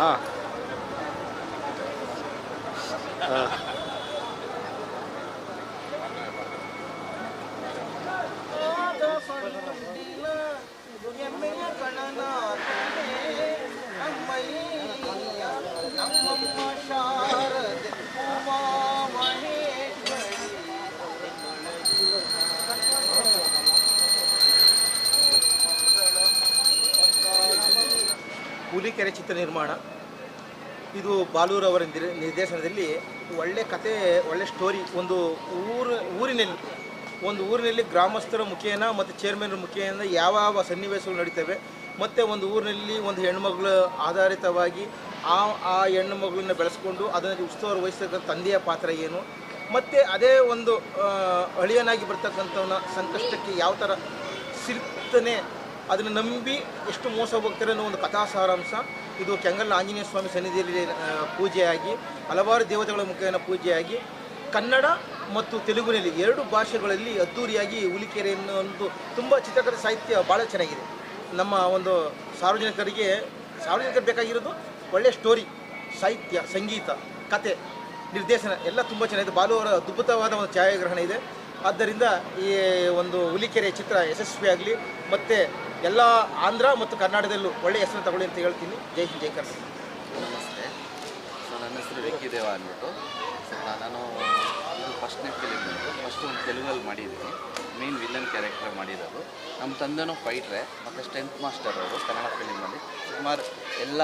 Ah. Hulikere ಚಿತ್ರ ನಿರ್ಮಾಣ. ಇದು ಬಾಲೂರವರ ನಿರ್- ನಿರ್ದೇಶನದಲ್ಲಿ ಒಳ್ಳೆ ಕತೆ, ಒಳ್ಳೆ ಸ್ಟೋರಿ ಒಂದು ಊರು, ಊರಿನಲ್ಲಿ, ಒಂದು ಊರಿನಲ್ಲಿ ಗ್ರಾಮಸ್ಥರ ಮುಖೇನ ಮತ್ತು ಚೇರ್ಮನ್ ಮುಖೇನ ಯಾವ ಯಾವ ಸನ್ನಿವೇಶಗಳು ನಡೀತವೆ. ಮತ್ತು ಒಂದು ಊರಿನಲ್ಲಿ ಒಂದು ಹೆಣ್ಮಗಳು ಆಧಾರಿತವಾಗಿ ಆ ಆ ಹೆಣ್ಣು ಮಗುವಿನ ಬೆಳೆಸ್ಕೊಂಡು ಅದನ್ನು ಉತ್ಸವ ವಹಿಸ್ತಕ್ಕಂಥ ತಂದೆಯ ಪಾತ್ರ ಏನು. ಮತ್ತು ಅದೇ ಒಂದು ಅಳಿಯನಾಗಿ ಬರ್ತಕ್ಕಂಥವನ್ನ ಸಂಕಷ್ಟಕ್ಕೆ ಯಾವ ಥರ ಸಿಗ್ತಾನೆ ಅದನ್ನು ನಂಬಿ ಎಷ್ಟು ಮೋಸ ಹೋಗ್ತಾರೆ ಅನ್ನೋ ಒಂದು ಕಥಾ ಸಾರಾಂಶ. ಇದು ಕೆಂಗಲ್ ಆಂಜನೇಯ ಸ್ವಾಮಿ ಸನ್ನಿಧಿಯಲ್ಲಿ ಪೂಜೆಯಾಗಿ, ಹಲವಾರು ದೇವತೆಗಳ ಮುಖೇನ ಪೂಜೆಯಾಗಿ, ಕನ್ನಡ ಮತ್ತು ತೆಲುಗಿನಲ್ಲಿ ಎರಡು ಭಾಷೆಗಳಲ್ಲಿ ಅದ್ದೂರಿಯಾಗಿ ಹುಲಿಕೆರೆ ಅನ್ನೋ ಒಂದು ತುಂಬ ಚಿತ್ರಕಥೆ ಸಾಹಿತ್ಯ ಭಾಳ ಚೆನ್ನಾಗಿದೆ. ನಮ್ಮ ಒಂದು ಸಾರ್ವಜನಿಕರಿಗೆ ಸಾರ್ವಜನಿಕರು ಬೇಕಾಗಿರೋದು ಒಳ್ಳೆಯ ಸ್ಟೋರಿ ಸಾಹಿತ್ಯ, ಸಂಗೀತ, ಕತೆ, ನಿರ್ದೇಶನ ಎಲ್ಲ ತುಂಬ ಚೆನ್ನಾಗಿದೆ. ಬಾಲು ಅವರ ಅದ್ಭುತವಾದ ಒಂದು ಛಾಯಾಗ್ರಹಣ ಇದೆ. ಆದ್ದರಿಂದ ಈ ಒಂದು ಹುಲಿಕೆರೆ ಚಿತ್ರ ಯಶಸ್ವಿಯಾಗಲಿ, ಮತ್ತು ಎಲ್ಲ ಆಂಧ್ರ ಮತ್ತು ಕರ್ನಾಟಕದಲ್ಲೂ ಒಳ್ಳೆಯ ಹೆಸರು ತಗೊಳ್ಳಿ ಅಂತ ಹೇಳ್ತೀನಿ. ಜೈ ಹಿಂದ್, ಜೈ ಕರ್ನಾಟಕ. ನಮಸ್ತೆ. ಸೊ, ನನ್ನ ಹೆಸರು ವಿಕ್ಕಿ ದೇವ ಅಂದ್ಬಿಟ್ಟು. ಸೊ, ನಾನು ಇದು ಫಸ್ಟ್ನೇ ಫಿಲಿಮ್ ಫಸ್ಟ್ ಒಂದು ತೆಲುಗಲ್ಲಿ ಮಾಡಿದ್ದೀನಿ. ಮೇನ್ ವಿಲನ್ ಕ್ಯಾರೆಕ್ಟರ್ ಮಾಡಿರೋದು. ನಮ್ಮ ತಂದೆನೂ ಫೈಟ್ರೆ ಮತ್ತು ಸ್ಟ್ರೆಂತ್ ಮಾಸ್ಟರ್ ಅವರು ಕನ್ನಡ ಫಿಲಿಮಲ್ಲಿ ಸುಮಾರು ಎಲ್ಲ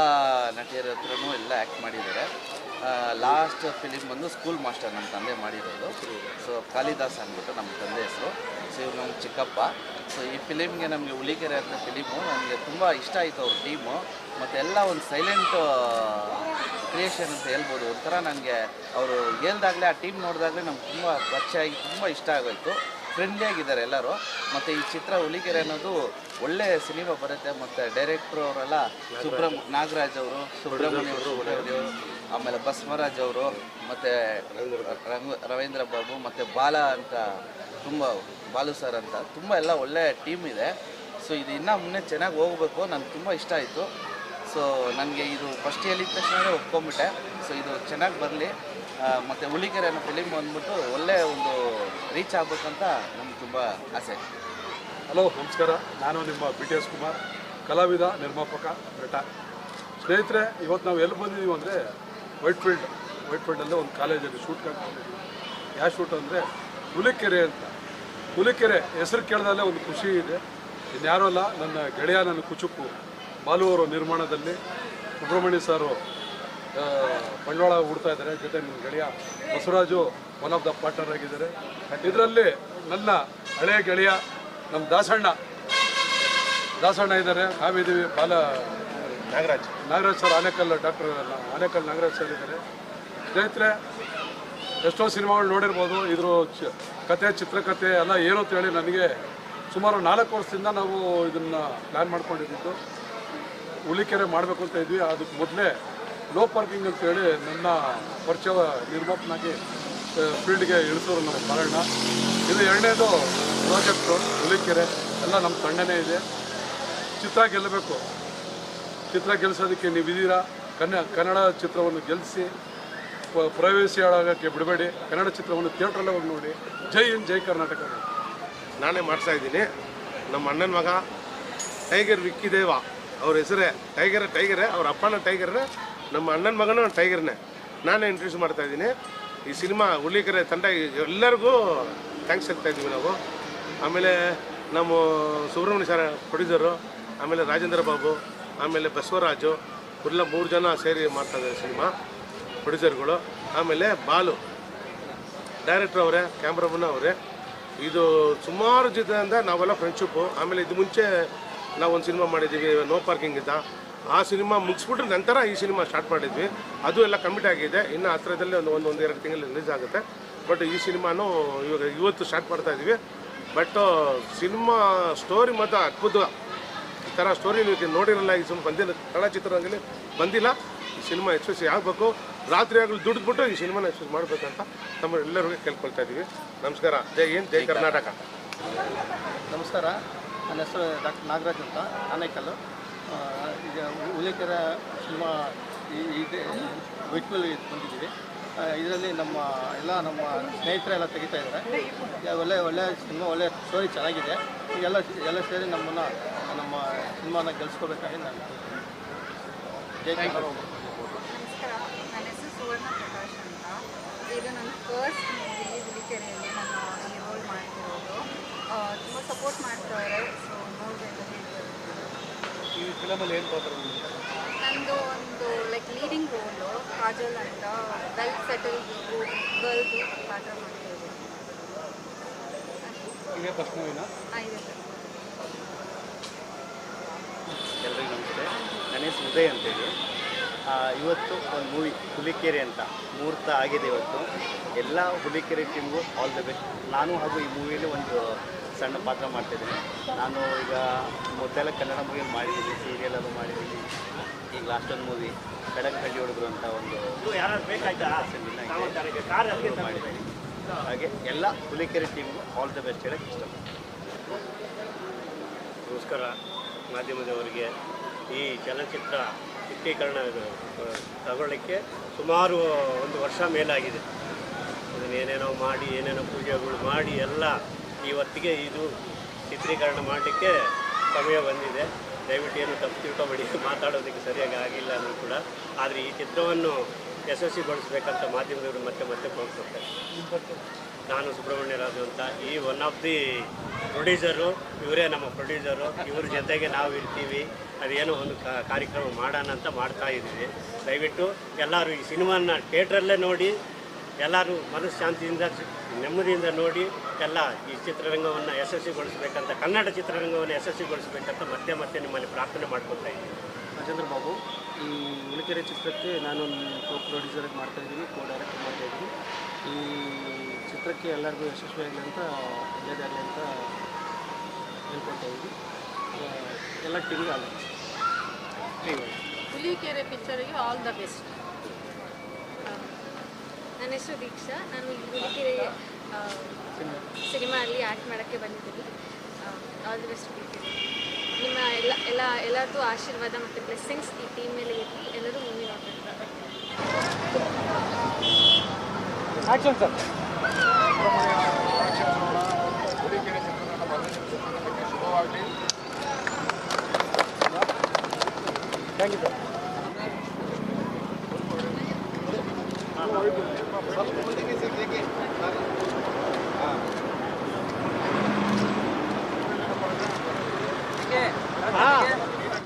ನಟಿಯರ ಹತ್ರನೂ ಎಲ್ಲ ಆ್ಯಕ್ಟ್ ಮಾಡಿದ್ದಾರೆ. ಲಾಸ್ಟ್ ಫಿಲಿಮ್ ಬಂದು ಸ್ಕೂಲ್ ಮಾಸ್ಟರ್ ನಮ್ಮ ತಂದೆ ಮಾಡಿರೋದು. ಸೊ ಕಾಳಿದಾಸ್ ಅಂದ್ಬಿಟ್ಟು ನಮ್ಮ ತಂದೆ ಹೆಸರು. ಸೊ ಇವ್ರು ನಮ್ಮ ಚಿಕ್ಕಪ್ಪ. ಸೊ ಈ ಫಿಲಿಮ್ಗೆ ನಮಗೆ ಹುಲಿಗೆರೆ ಅಂತ ಫಿಲಿಮು ನನಗೆ ತುಂಬ ಇಷ್ಟ ಆಯಿತು ಅವ್ರ ಟೀಮು ಮತ್ತು ಎಲ್ಲ ಒಂದು ಸೈಲೆಂಟ್ ಕ್ರಿಯೇಷನ್ ಅಂತ ಹೇಳ್ಬೋದು. ಒಂಥರ ನನಗೆ ಅವರು ಹೇಳ್ದಾಗಲೇ ಆ ಟೀಮ್ ನೋಡಿದಾಗಲೇ ನಮ್ಗೆ ತುಂಬ ಪರಿಚಯ ಆಗಿ ತುಂಬ ಇಷ್ಟ ಆಗೋಯಿತು. ಫ್ರೆಂಡ್ಲಿ ಆಗಿದ್ದಾರೆ ಎಲ್ಲರೂ. ಮತ್ತು ಈ ಚಿತ್ರ ಹುಲಿಗೆರೆ ಅನ್ನೋದು ಒಳ್ಳೆ ಸಿನಿಮಾ ಬರುತ್ತೆ. ಮತ್ತು ಡೈರೆಕ್ಟ್ರು ಅವರೆಲ್ಲ ಸುಬ್ರಹ್ಮ ನಾಗರಾಜ್ ಅವರು. ಸುಬ್ರಹ್ಮಣ್ಯ ಅವರು. ಆಮೇಲೆ ಬಸವರಾಜ್ ಅವರು ಮತ್ತು ರವೀಂದ್ರ ಬಾಬು ಮತ್ತು ಬಾಲ ಅಂತ ತುಂಬ, ಬಾಲು ಸರ್ ಅಂತ ತುಂಬ ಎಲ್ಲ ಒಳ್ಳೆಯ ಟೀಮ್ ಇದೆ. ಸೊ ಇದು ಇನ್ನೂ ಮುನ್ನೆ ಚೆನ್ನಾಗಿ ಹೋಗಬೇಕು ನನಗೆ ತುಂಬ ಇಷ್ಟ ಆಯಿತು. ಸೊ ನನಗೆ ಇದು ಫಸ್ಟ್ ಹೇಳಿದ ತಕ್ಷಣ ಒಪ್ಕೊಂಬಿಟ್ಟೆ ಸೊ ಇದು ಚೆನ್ನಾಗಿ ಬರಲಿ. ಮತ್ತು ಹುಲಿಕೆರೆ ಅನ್ನೋ ಫಿಲಿಮ್ ಬಂದ್ಬಿಟ್ಟು ಒಳ್ಳೆಯ ಒಂದು ರೀಚ್ ಆಗಬೇಕಂತ ನಮ್ಗೆ ತುಂಬ ಆಸೆ ಹಲೋ ನಮಸ್ಕಾರ. ನಾನು ನಿಮ್ಮ ಬಿ ಟಿ ಎಸ್ ಕುಮಾರ್, ಕಲಾವಿದ, ನಿರ್ಮಾಪಕ, ನಟ. ಸ್ನೇಹಿತರೆ, ಇವತ್ತು ನಾವು ಎಲ್ಲಿ ಬಂದಿದ್ದೀವಿ ಅಂದರೆ ವೈಟ್ ಫೀಲ್ಡ್ ವೈಟ್ ಫೀಲ್ಡಲ್ಲೇ ಒಂದು ಕಾಲೇಜಲ್ಲಿ ಶೂಟ್ ಯಾವ ಶೂಟ್ ಅಂದರೆ ಹುಲಿಕೆರೆ ಅಂತ. ಹುಲಿಕೆರೆ ಹೆಸರು ಕೇಳಿದಲ್ಲೇ ಒಂದು ಖುಷಿ ಇದೆ. ಇನ್ಯಾರೂ ಅಲ್ಲ, ನನ್ನ ಗೆಳೆಯ ನನ್ನ ಕುಚುಕು ಬಾಲುವರು ನಿರ್ಮಾಣದಲ್ಲಿ ಸುಬ್ರಹ್ಮಣ್ಯ ಸಾರು ಬಂಡವಾಳ ಹೂಡ್ತಾ ಇದ್ದಾರೆ. ಜೊತೆ ನನ್ನ ಗೆಳೆಯ Basavaraju one of the partner ಆಗಿದ್ದಾರೆ. ಇದರಲ್ಲಿ ನನ್ನ ಹಳೆಯ ಗೆಳೆಯ ನಮ್ಮ ದಾಸಣ್ಣ. ದಾಸಣ್ಣ ಇದ್ದಾರೆ. ನಾವಿದ್ದೀವಿ Bala Nagaraj. Nagaraj sir Anekal doctor Anekal Nagaraj sir ಇದ್ದಾರೆ. ಸ್ನೇಹಿತರೆ, ಎಷ್ಟೋ ಸಿನಿಮಾಗಳು ನೋಡಿರ್ಬೋದು, ಇದ್ರ ಚ ಕತೆ ಚಿತ್ರಕಥೆ ಎಲ್ಲ ಏನು ಅಂತ ಹೇಳಿ ನನಗೆ ಸುಮಾರು ನಾಲ್ಕು ವರ್ಷದಿಂದ ನಾವು ಇದನ್ನು ಪ್ಲ್ಯಾನ್ ಮಾಡ್ಕೊಂಡಿದ್ದು. ಹುಲಿಕೆರೆ ಮಾಡಬೇಕು ಅಂತ ಇದ್ವಿ. ಅದಕ್ಕೆ ಮೊದಲೇ ಲೋ ಪಾರ್ಕಿಂಗ್ ಅಂತೇಳಿ ನನ್ನ ಪರಿಚಯ ನಿರ್ಮಾಪನಾಗಿ ಫೀಲ್ಡ್ಗೆ ಇಳಿಸೋರು ನಮ್ಮ ಕಾರಣ ಇದು ಎರಡನೇದು ಪ್ರಾಜೆಕ್ಟು ಹುಲಿಕೆರೆ. ಎಲ್ಲ ನಮ್ಮ ತಂಡನೇ ಇದೆ. ಚಿತ್ರ ಗೆಲ್ಲಬೇಕು. ಚಿತ್ರ ಗೆಲ್ಲಿಸೋದಕ್ಕೆ ನೀವಿದ್ದೀರಾ? ಕನ್ನ, ಕನ್ನಡ ಚಿತ್ರವನ್ನು ಗೆಲ್ಲಿಸಿ ಪ್ರವೇಶಿ ಆಗೋಕ್ಕೆ ಬಿಡಬೇಡಿ. ಕನ್ನಡ ಚಿತ್ರವನ್ನು ಥಿಯೇಟ್ರಲ್ಲೇ ಹೋಗಿ ನೋಡಿ. ಜೈ ಹಿಂದ್, ಜೈ ಕರ್ನಾಟಕ. ನಾನೇ ಮಾಡ್ತಾ ಇದ್ದೀನಿ. ನಮ್ಮ ಅಣ್ಣನ ಮಗ ಟೈಗರ್ ವಿಕ್ಕಿ ದೇವ. ಅವ್ರ ಹೆಸರೇ ಟೈಗರ್, ಟೈಗರೇ. ಅವ್ರ ಅಪ್ಪನ ಟೈಗರ್ನೇ, ನಮ್ಮ ಅಣ್ಣನ ಮಗನೂ ಟೈಗರ್ನೇ. ನಾನೇ ಇಂಟ್ರೊಡ್ಯೂಸ್ ಮಾಡ್ತಾ ಇದ್ದೀನಿ. ಈ ಸಿನಿಮಾ ಹುಲಿಕೆರೆ ತಂಡ, ಎಲ್ಲರಿಗೂ ಥ್ಯಾಂಕ್ಸ್ ಹೇಳ್ತಾ ಇದ್ದೀವಿ ನಾವು. ಆಮೇಲೆ ನಮ್ಮ ಸುಬ್ರಹ್ಮಣ್ಯ ಸರ್ ಪ್ರೊಡ್ಯೂಸರು ಆಮೇಲೆ ರಾಜೇಂದ್ರ ಬಾಬು ಆಮೇಲೆ ಬಸವರಾಜು ಎಲ್ಲ ಮೂರು ಜನ ಸೇರಿ ಮಾಡ್ತಾ ಇದ್ದಾರೆ ಸಿನಿಮಾ ಪ್ರೊಡ್ಯೂಸರ್ಗಳು ಆಮೇಲೆ ಬಾಲು ಡೈರೆಕ್ಟ್ರ್ ಅವರೇ ಕ್ಯಾಮ್ರಾಮನ್ ಅವರೇ. ಇದು ಸುಮಾರು ಜೊತೆಯಿಂದ ನಾವೆಲ್ಲ ಫ್ರೆಂಡ್ಶಿಪ್ಪು ಆಮೇಲೆ ಇದು ಮುಂಚೆ ನಾವು ಒಂದು ಸಿನಿಮಾ ಮಾಡಿದ್ದೀವಿ ನೋ ಪಾರ್ಕಿಂಗ್ ಇದ್ದ ಆ ಸಿನಿಮಾ ಮುಗಿಸ್ಬಿಟ್ರೆ ನಂತರ ಈ ಸಿನಿಮಾ ಸ್ಟಾರ್ಟ್ ಮಾಡಿದ್ವಿ. ಅದು ಎಲ್ಲ ಕಮಿಟ್ ಆಗಿದೆ. ಇನ್ನು ಹತ್ರದಲ್ಲಿ ಒಂದು ಒಂದು ಒಂದು ಎರಡು ತಿಂಗಳು ರಿಲೀಸ್ ಆಗುತ್ತೆ. ಬಟ್ ಈ ಸಿನಿಮಾನು ಇವಾಗ ಇವತ್ತು ಸ್ಟಾರ್ಟ್ ಮಾಡ್ತಾ ಇದ್ದೀವಿ ಬಟ್ ಸಿನಿಮಾ ಸ್ಟೋರಿ ಮಾತ್ರ ಅದ್ಭುತ. ಥರ ಸ್ಟೋರಿ ನೀವು ನೋಡಿರಲ್ಲ, ಈ ಸುಮ್ಮನೆ ಬಂದಿಲ್ಲ. ಕನ್ನಡ ಚಿತ್ರರಂಗದಲ್ಲಿ ಬಂದಿಲ್ಲ. ಈ ಸಿನಿಮಾ ಯಶಸ್ವಿ ಆಗಬೇಕು. ರಾತ್ರಿ ಆಗಲು ದುಡಿದ್ಬಿಟ್ಟು ಈ ಸಿನಿಮಾನ ಯಶಸ್ವಿ ಮಾಡಬೇಕಂತ ನಮ್ಮ ಎಲ್ಲರಿಗೂ ಕೇಳ್ಕೊಳ್ತಾ ಇದ್ದೀವಿ. ನಮಸ್ಕಾರ. ಜೈ ಹಿಂದ್, ಜೈ ಕರ್ನಾಟಕ. ನಮಸ್ಕಾರ. ನನ್ನ ಹೆಸರು ಡಾಕ್ಟರ್ ನಾಗರಾಜ್ ಅಂತ. ಆನೇಕಲ್ಲು. ಈಗ ಉಲ್ಲೇಖರ ಸಿನಿಮಾ ಇದೆ ವೈಟ್ಫುಲ್ ಬಂದಿದ್ದೀವಿ. ಇದರಲ್ಲಿ ನಮ್ಮ ಎಲ್ಲ ನಮ್ಮ ಸ್ನೇಹಿತರೆಲ್ಲ ತೆಗಿತಾ ಇದ್ದಾರೆ. ಒಳ್ಳೆ ಒಳ್ಳೆ ಸಿನಿಮಾ ಒಳ್ಳೆ ಸ್ಟೋರಿ ಚೆನ್ನಾಗಿದೆ. ಎಲ್ಲ ಎಲ್ಲ ಸೇರಿ ನಮ್ಮನ್ನು ನಮ್ಮ ಸಿನಿಮಾನ ಗೆಲ್ಸ್ಕೋಬೇಕಾಗಿ ನಾನು ಜೈ ನಮಸ್ಕಾರ. ನನ್ನ ಹೆಸರು ಸುವರ್ಣ ಪ್ರಕಾಶ್ ಅಂತ. ಇದು ನನ್ನ ಫಸ್ಟ್ ಮೂವಿ ಹುಲಿಕೆರೆಯಲ್ಲಿ ನಾನು ಈ ರೋಲ್ ಮಾಡ್ತಿರೋದು. ತುಂಬ ಸಪೋರ್ಟ್ ಮಾಡ್ತಾರೆ ಸೊ ನೋಡಬೇಕು ಈ ಫಿಲಮಲ್ಲಿ ಏನು ಪಾತ್ರ ನಂದು ಒಂದು ಲೈಕ್ ಲೀಡಿಂಗ್ ರೋಲ್ ಕಾಜಲ್ ಅಂತ ವೆಲ್ ಸೆಟಲ್ ಗರ್ಲ್ದು ಪಾತ್ರ ಮಾಡ್ತಿರೋದು ಇದೇ. ಫಸ್ಟ್ ಮೂವಿನ ಆಗಿದೆ ಸರ್ ಎಲ್ರಿಗೂ ನಮಸ್ತೆ. ನನ್ನ ಹೆಸರು ಉದಯ್ ಅಂತೇಳಿ. ಇವತ್ತು ಒಂದು ಮೂವಿ ಹುಲಿಕೆರೆ ಅಂತ. ಮುಹೂರ್ತ ಆಗಿದೆ ಇವತ್ತು. ಎಲ್ಲ ಹುಲಿಕೆರೆ ಟೀಮ್ಗೂ ಆಲ್ ದ ಬೆಸ್ಟ್ ನಾನು ಹಾಗೂ ಈ ಮೂವಿಯಲ್ಲಿ ಒಂದು ಸಣ್ಣ ಪಾತ್ರ ಮಾಡ್ತಿದ್ದೀನಿ. ನಾನು ಈಗ ಮೊದಲೆಲ್ಲ ಕನ್ನಡ ಮೂವಿ ಮಾಡಿದ್ದೀನಿ ಸೀರಿಯಲ್ ಅದು ಮಾಡಿದ್ದೀನಿ. ಈಗ ಲಾಸ್ಟ್ ಒಂದು ಮೂವಿ ಕಡಕಹಳ್ಳಿ ಹುಡುಗರು ಅಂತ ಒಂದು ಮಾಡಿದ್ದೀನಿ. ಹಾಗೆ ಎಲ್ಲ ಹುಲಿಕೆರೆ ಟೀಮ್ಗೂ ಆಲ್ ದ ಬೆಸ್ಟ್ ಹೇಳಕ್ಕೆ ಇಷ್ಟ ನಮಸ್ಕಾರ. ಮಾಧ್ಯಮದವರಿಗೆ ಈ ಚಲನಚಿತ್ರ ಆ, ತಗೊಳ್ಳಿಕ್ಕೆ ಸುಮಾರು ಒಂದು ವರ್ಷ ಮೇಲಾಗಿದೆ. ಅದನ್ನು ಏನೇನೋ ಮಾಡಿ ಏನೇನೋ ಪೂಜೆಗಳು ಮಾಡಿ ಎಲ್ಲ ಇವತ್ತಿಗೆ ಇದು ಚಿತ್ರೀಕರಣ ಮಾಡಲಿಕ್ಕೆ ಸಮಯ ಬಂದಿದೆ. ದಯವಿಟ್ಟು ಏನು ತಪ್ಪು ತಿಳ್ಕೊಬೇಡಿ. ಮಾತಾಡೋದಕ್ಕೆ ಸರಿಯಾಗಿ ಆಗಿಲ್ಲ ಅಂದರೂ ಕೂಡ. ಆದರೆ ಈ ಚಿತ್ರವನ್ನು ಯಶಸ್ವಿಗೊಳಿಸಬೇಕಂತ ಮಾಧ್ಯಮದವರು ಮತ್ತೆ ಮತ್ತೆ ಪ್ರೋತ್ಸಾಹಿಸ್ತಾರೆ ನಾನು ಸುಬ್ರಹ್ಮಣ್ಯ ರಾಜು ಅಂತ. ಈ ಒನ್ ಆಫ್ ದಿ ಪ್ರೊಡ್ಯೂಸರು ಇವರೇ ನಮ್ಮ ಪ್ರೊಡ್ಯೂಸರು ಇವ್ರ ಜೊತೆಗೆ ನಾವು ಇರ್ತೀವಿ. ಅದೇನೋ ಒಂದು ಕಾರ್ಯಕ್ರಮ ಮಾಡೋಣ ಅಂತ ಮಾಡ್ತಾ ಇದ್ದೀವಿ. ದಯವಿಟ್ಟು ಎಲ್ಲರೂ ಈ ಸಿನಿಮಾನ ಥಿಯೇಟ್ರಲ್ಲೇ ನೋಡಿ, ಎಲ್ಲರೂ ಮನಃಶಾಂತಿಯಿಂದ, ನೆಮ್ಮದಿಯಿಂದ ನೋಡಿ, ಎಲ್ಲ ಈ ಚಿತ್ರರಂಗವನ್ನು ಯಶಸ್ವಿಗೊಳಿಸಬೇಕಂತ ಕನ್ನಡ ಚಿತ್ರರಂಗವನ್ನು ಯಶಸ್ವಿಗೊಳಿಸಬೇಕಂತ ಮತ್ತೆ ಮತ್ತೆ ನಿಮ್ಮಲ್ಲಿ ಪ್ರಾರ್ಥನೆ ಮಾಡ್ಕೊತಾ ಇದ್ದೀವಿ ರಾಜೇಂದ್ರ ಬಾಬು ಈ ಉಳಿಕೆರೆ ಚಿತ್ರಕ್ಕೆ ನಾನು ಕೋ ಪ್ರೊಡ್ಯೂಸರ್ ಮಾಡ್ತಾ ಇದ್ದೀನಿ ಕೋ ಡೈರೆಕ್ಟರ್ ಮಾಡ್ತಾ ಇದ್ದೀನಿ. ಈ ಚಿತ್ರಕ್ಕೆ ಎಲ್ಲರಿಗೂ ಯಶಸ್ವಿಯಾಗಲಿ ಅಂತ ಒಳ್ಳೆಯದಾಗಲಿ ಅಂತ ಹೇಳ್ಕೊಳ್ತಾ ಇದ್ದೀನಿ. ಎಲ್ಲ ಟೀಮ್ಗೆ ಆಲ್ ಹುಲಿಕೆರೆ ಪಿಕ್ಚರಿಗೆ ಆಲ್ ದ ಬೆಸ್ಟ್ ನನ್ನ ಹೆಸರು ದೀಕ್ಷಾ. ನಾನು ಈ ಹುಲಿಕೆರೆ ಸಿನಿಮಾಲ್ಲಿ ಆ್ಯಕ್ಟ್ ಮಾಡೋಕ್ಕೆ ಬಂದಿದ್ದೀನಿ. ಆಲ್ ದ ಬೆಸ್ಟ್ ಹುಲಿಕೆರೆ ಎಲ್ಲ ಎಲ್ಲ ಎಲ್ಲರದ್ದು ಆಶೀರ್ವಾದ ಮತ್ತು ಬ್ಲೆಸ್ಸಿಂಗ್ಸ್ ಈ ಟೀಮ್ ಮೇಲೆ ಇರಲಿ ಎಲ್ಲರೂ ಮೂವಿ ನೋಡಬೇಕು ಸರ್